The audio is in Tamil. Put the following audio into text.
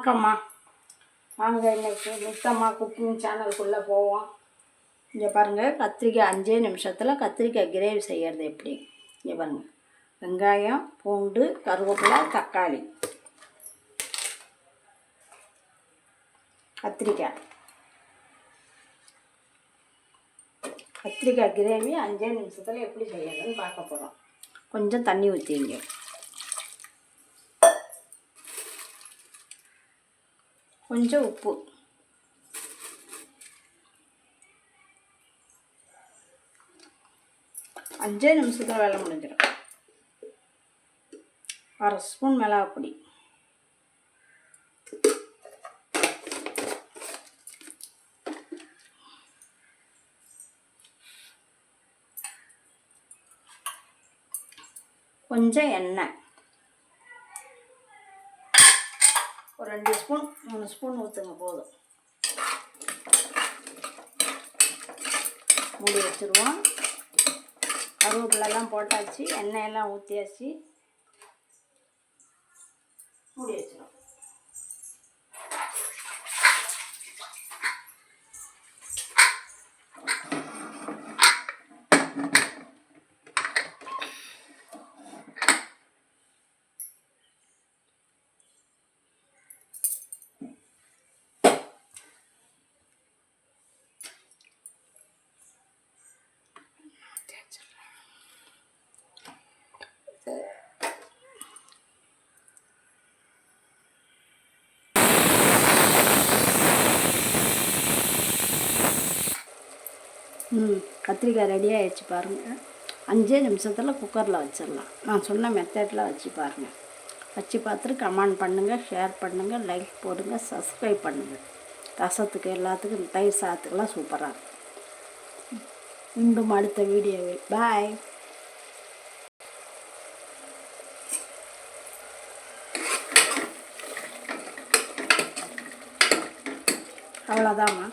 வணக்கம்மா. வாங்க இன்றைக்கி நித்தம்மா குக்கிங் சேனலுக்குள்ளே போவோம். இங்கே பாருங்கள் கத்திரிக்காய் அஞ்சே நிமிஷத்தில் கத்திரிக்காய் கிரேவி செய்கிறது எப்படி? இங்கே பாருங்கள் வெங்காயம் பூண்டு கருவேப்பிலை தக்காளி. கத்திரிக்காய். கத்திரிக்காய் கிரேவி அஞ்சே நிமிஷத்தில் எப்படி செய்யறதுன்னு பார்க்க போகிறோம் கொஞ்சம் தண்ணி ஊற்றிங்க கொஞ்சம் உப்பு. அஞ்சே நிமிஷத்தில் வேலை முடிஞ்சிடும். அரை ஸ்பூன் மிளகா பொடி கொஞ்சம் எண்ணெய். ஒரு ரெண்டு ஸ்பூன் மூணு ஸ்பூன் ஊற்றுங்க போதும். மூடி வச்சுருவோம். கருவேப்பிலெல்லாம் போட்டாச்சு எண்ணெயெல்லாம் ஊற்றியாச்சு மூடி வச்சிருவோம் ம் கத்திரிக்காய் ரெடி ஆகிடுச்சு பாருங்கள் அஞ்சே நிமிஷத்தில் குக்கரில் வச்சிடலாம். நான் சொன்ன மெத்தடில் வச்சு பாருங்கள் வச்சு பார்த்துட்டு கமெண்ட் பண்ணுங்கள் ஷேர் பண்ணுங்கள் லைக் போடுங்க சப்ஸ்கிரைப் பண்ணுங்கள் ரசத்துக்கு எல்லாத்துக்கும் தயிர் சாதத்துக்கெல்லாம் சூப்பராக இருக்கும். மீண்டும் அடுத்த வீடியோவில். பாய் அவ்வளோதாம்மா